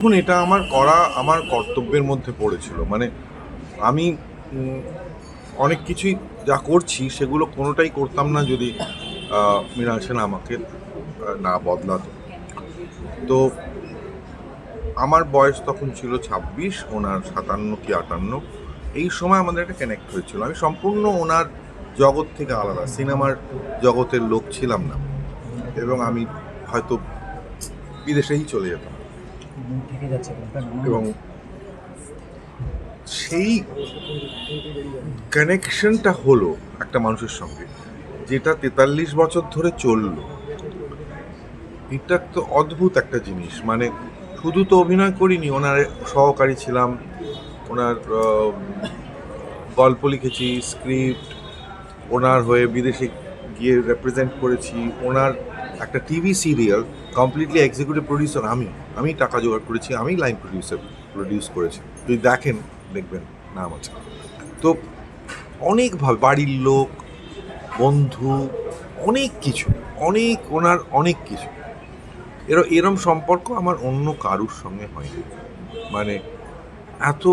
দেখুন, এটা আমার করা, আমার কর্তব্যের মধ্যে পড়েছিল। মানে আমি অনেক কিছুই যা করছি, সেগুলো কোনোটাই করতাম না যদি মৃণাল সেন আমাকে না বদলাতো। তো, আমার বয়স তখন ছিল ছাব্বিশ, ওনার সাতান্ন কি আটান্ন, এই সময় আমাদের একটা কানেক্ট হয়েছিল। আমি সম্পূর্ণ ওনার জগৎ থেকে আলাদা, সিনেমার জগতের লোক ছিলাম না। এবং আমি হয়তো বিদেশেই চলে যেতাম। এবং সেই কানেকশনটা হলো একটা মানুষের সঙ্গে, যেটা তেতাল্লিশ বছর ধরে চলল। এটা তো অদ্ভুত একটা জিনিস। মানে শুধু তো অভিনয় করিনি, ওনার সহকারী ছিলাম, ওনার গল্প লিখেছি স্ক্রিপ্ট ওনার হয়ে বিদেশে গিয়ে রেপ্রেজেন্ট করেছি, ওনার একটা TV serial completely executive producer আমি আমি টাকা জোগাড় করেছি, আমি লাইন প্রডিউসার প্রডিউস করেছি। যদি দেখেন, দেখবেন, নাম আছে। তো অনেকভাবে বাড়ির লোক, বন্ধু, অনেক কিছু, অনেক ওনার অনেক কিছু। এর এরম সম্পর্ক আমার অন্য কারুর সঙ্গে হয়নি। মানে এত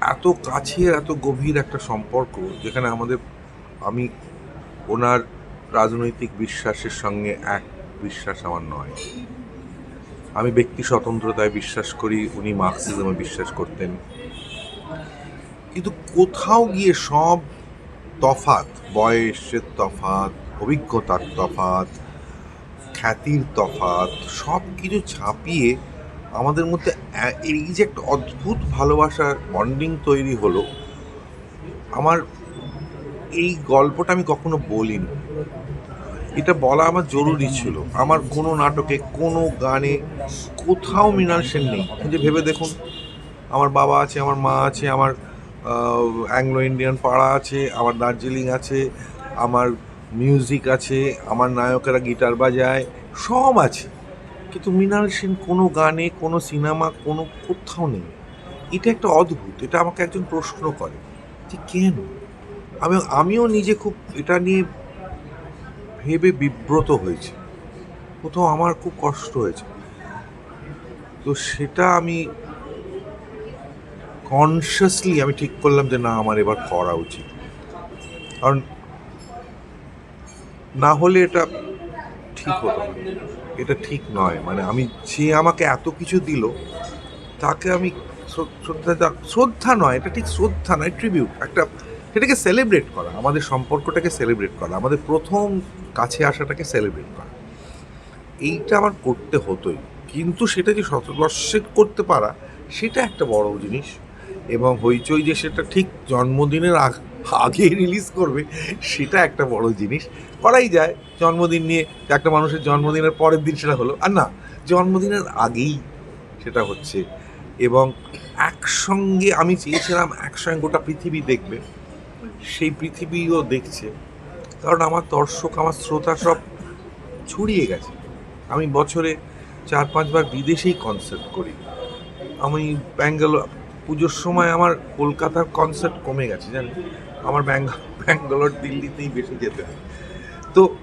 এত কাছের, এত গভীর একটা সম্পর্ক যেখানে আমাদের, আমি, ওনার রাজনৈতিক বিশ্বাসের সঙ্গে এক বিশ্বাস আমার নয়। আমি ব্যক্তি স্বতন্ত্রতায় বিশ্বাস করি, উনি মার্কসিজমে বিশ্বাস করতেন। কিন্তু কোথাও গিয়ে সব তফাত, বয়সের তফাত, অভিজ্ঞতার তফাত, খ্যাতির তফাত, সব কিছু ছাপিয়ে আমাদের মধ্যে এই যে একটা অদ্ভুত ভালোবাসার বন্ডিং তৈরি হলো, আমার এই গল্পটা আমি কখনো বলিনি। এটা বলা আমার জরুরি ছিল। আমার কোনো নাটকে, কোনো গানে কোথাও মৃণাল সেন নেই যে ভেবে দেখুন, আমার বাবা আছে, আমার মা আছে, আমার অ্যাংলো ইন্ডিয়ান পাড়া আছে, আমার দার্জিলিং আছে, আমার মিউজিক আছে, আমার নায়কেরা গিটার বাজায়, সব আছে। কিন্তু মৃণাল সেন কোনো গানে, কোনো সিনেমা কোনো কোথাও নেই। এটা একটা অদ্ভুত, এটা আমাকে একজন প্রশ্ন করে যে কেন? আমি, আমিও নিজে খুব এটা নিয়ে ভেবে বিব্রত হয়েছে। কোথাও আমার খুব কষ্ট হয়েছে। তো সেটা আমি কনসিয়াসলি আমি ঠিক করলাম যে না, আমার এবার করা উচিত। কারণ না হলে এটা ঠিক হতো এটা ঠিক নয়। মানে আমি যে আমাকে এত কিছু দিল, তাকে আমি শ্রদ্ধা শ্রদ্ধা নয়, এটা ঠিক শ্রদ্ধা নয় ট্রিবিউট একটা সেটাকে সেলিব্রেট করা, আমাদের সম্পর্কটাকে সেলিব্রেট করা, আমাদের প্রথম কাছে আসাটাকে সেলিব্রেট করা। এইটা আমার করতে হতোই। কিন্তু সেটা যে শতবর্ষে করতে পারা, সেটা একটা বড় জিনিস। এবং হইচই যে সেটা ঠিক জন্মদিনের আগ- রিলিজ করবে, সেটা একটা বড় জিনিস। করাই যায়। জন্মদিন নিয়ে একটা মানুষের জন্মদিনের পরের দিন সেটা হলো। আর না, জন্মদিনের আগেই সেটা হচ্ছে। এবং একসঙ্গে আমি চেয়েছিলাম একসঙ্গে গোটা পৃথিবী দেখবে। সেই পৃথিবীও দেখছে। কারণ আমার দর্শক, আমার শ্রোতা সব ছড়িয়ে গেছে। আমি বছরে চার পাঁচবার বিদেশেই কনসার্ট করি। আমি ব্যাঙ্গালোর, পুজোর সময় আমার কলকাতার কনসার্ট কমে গেছে, জানেন? আমার ব্যাঙ্গ- ব্যাঙ্গালোর দিল্লিতেই বেশি যেতে হয়। তো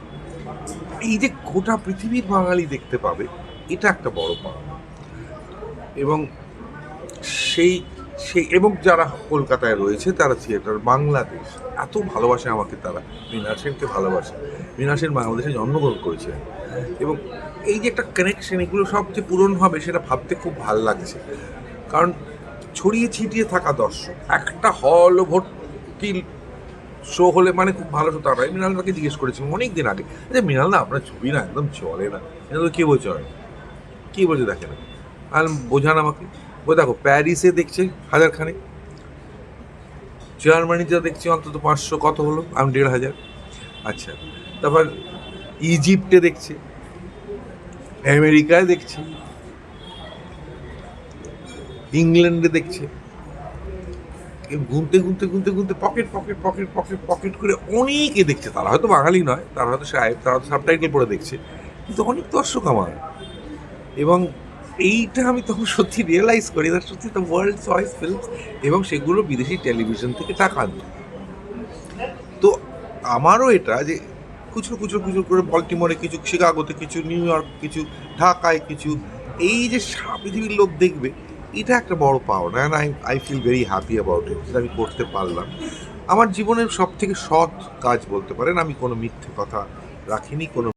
এই যে গোটা পৃথিবীর বাঙালি দেখতে পাবে, এটা একটা বড় পাওয়া এবং সেই সেই এবং যারা কলকাতায় রয়েছে, তারা থিয়েটার বাংলাদেশ। এত ভালোবাসে আমাকে তারা। মীনা সেনকে ভালোবাসে। মীনা সেন বাংলাদেশে জন্মগ্রহণ করেছিলেন এবং এই যে একটা কানেকশন এগুলো সব যে পূরণ হবে, সেটা ভাবতে খুব ভালো লাগছে। কারণ ছড়িয়ে ছিটিয়ে থাকা দর্শক, একটা হল ভর্তি শো হলে মানে খুব ভালো শো তা নয় মৃণালদাকে জিজ্ঞেস করেছিলাম অনেক দিন আগে যে মৃণাল না আপনার ছবি না, একদম চলে না। মৃণাল কে বলছে, কী বলছে দেখে না আর বোঝান আমাকে। ওই দেখো প্যারিসে দেখছে হাজার খানে জার্মানিতে দেখছি অন্তত পাঁচশো, কত হলো? আমি দেড় হাজার। আচ্ছা তারপর ইজিপ্টে দেখছে। আমেরিকায় দেখছে। ইংল্যান্ডে দেখছে। গুনতে গুনতে গুনতে গুনতে pocket pocket pocket pocket pocket করে অনেকে দেখছে। তারা হয়তো বাঙালি নয়, তারা হয়তো সাহেব তারা হয়তো সাবটাইটেল পড়ে দেখছে। কিন্তু অনেক দর্শক আমার। এবং এইটা আমি তখন সত্যি রিয়েলাইজ করি দ্যাট সত্যি দ্য ওয়ার্ল্ড চয়েস ফিল্মস এবং সেগুলো বিদেশি টেলিভিশন থেকে টাকা আনত তো আমারও এটা যে খুচরো খুচরো খুচরো করে বল্টিমোরে কিছু শিকাগোতে কিছু নিউ ইয়র্ক কিছু ঢাকায় কিছু, এই যে সারা পৃথিবীর লোক দেখবে, এটা একটা বড় পাওনা and I I feel very happy about it আমি করতে পারলাম। আমার জীবনের সব থেকে সৎ কাজ বলতে পারেন, আমি কোনো মিথ্যে কথা রাখিনি, কোনো